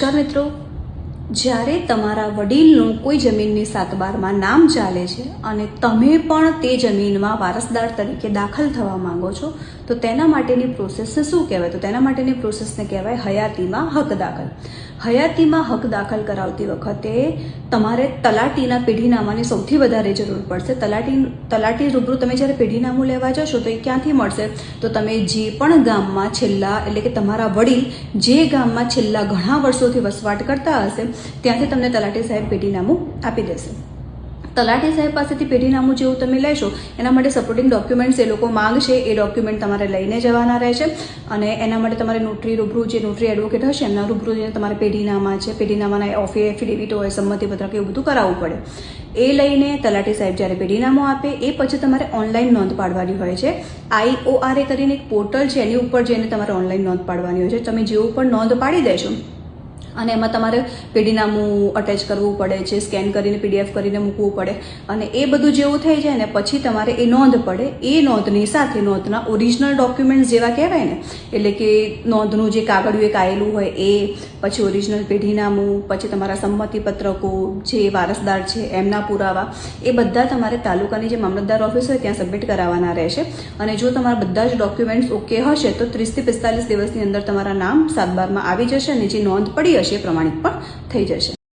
નમસ્કાર મિત્રો? જ્યારે તમારા વડીલનું કોઈ જમીનની સાતબારમાં નામ ચાલે છે અને તમે પણ તે જમીનમાં વારસદાર તરીકે દાખલ થવા માંગો છો, તો તેના માટેની પ્રોસેસને શું કહેવાય? તો તેના માટેની પ્રોસેસને કહેવાય હયાતીમાં હક દાખલ. હયાતીમાં હક દાખલ કરાવતી વખતે તમારે તલાટીના પેઢીનામાની સૌથી વધારે જરૂર પડશે. તલાટી તલાટી રૂબરૂ તમે જ્યારે પેઢીનામું લેવા જશો, તો એ ક્યાંથી મળશે? તો તમે જે પણ ગામમાં છેલ્લા, એટલે કે તમારા વડીલ જે ગામમાં છેલ્લા ઘણા વર્ષોથી વસવાટ કરતા હશે ત્યાંથી તમને તલાટી સાહેબ પેઢીનામું આપી દેશે. તલાટી સાહેબ પાસેથી પેઢીનામું જેવું તમે લેશો, એના માટે સપોર્ટિંગ ડોક્યુમેન્ટ્સ એ લોકો માંગશે, એ ડોક્યુમેન્ટ તમારે લઈને જવાના રહેશે. અને એના માટે તમારે નોટરી રૂબરૂ જે નોટરી એડવોકેટ હશે, એમના રૂબરૂ જઈને તમારે પેઢીનામા છે, પેઢીનામાના ઓફી એફિડેવિટ હોય, સંમતિપત્રક, એવું બધું કરાવવું પડે. એ લઈને તલાટી સાહેબ જ્યારે પેઢીનામું આપે, એ પછી તમારે ઓનલાઈન નોંધ પાડવાની હોય છે. આઈઓઆરએ કરીને એક પોર્ટલ છે, એની ઉપર જઈને તમારે ઓનલાઈન નોંધ પાડવાની હોય છે. તમે જેવું પણ નોંધ પાડી દેશો અને એમાં તમારે પેઢીનામું અટેચ કરવું પડે છે સ્કેન કરીને પીડીએફ કરીને મૂકવું પડે. અને એ બધું જેવું થઈ જાય ને, પછી તમારે એ નોંધ પડે. એ નોંધની સાથે નોંધના ઓરિજિનલ ડોક્યુમેન્ટ્સ જેવા કહેવાય ને, એટલે કે નોંધનું જે કાગળિયું એક આવેલું હોય એ, પછી ઓરિજિનલ પેઢીનામું પછી તમારા સંમતિ પત્રકો જે વારસદાર છે, એમના પુરાવા, એ બધા તમારે તાલુકાની જે મામલતદાર ઓફિસ હોય ત્યાં સબમિટ કરાવવાના રહેશે. અને જો તમારા બધા જ ડોક્યુમેન્ટ્સ ઓકે હશે, તો ત્રીસથી પિસ્તાલીસ દિવસની અંદર તમારા નામ સાતબારમાં આવી જશે અને જે નોંધ પડી હશે એ પ્રમાણિત પણ થઈ જશે.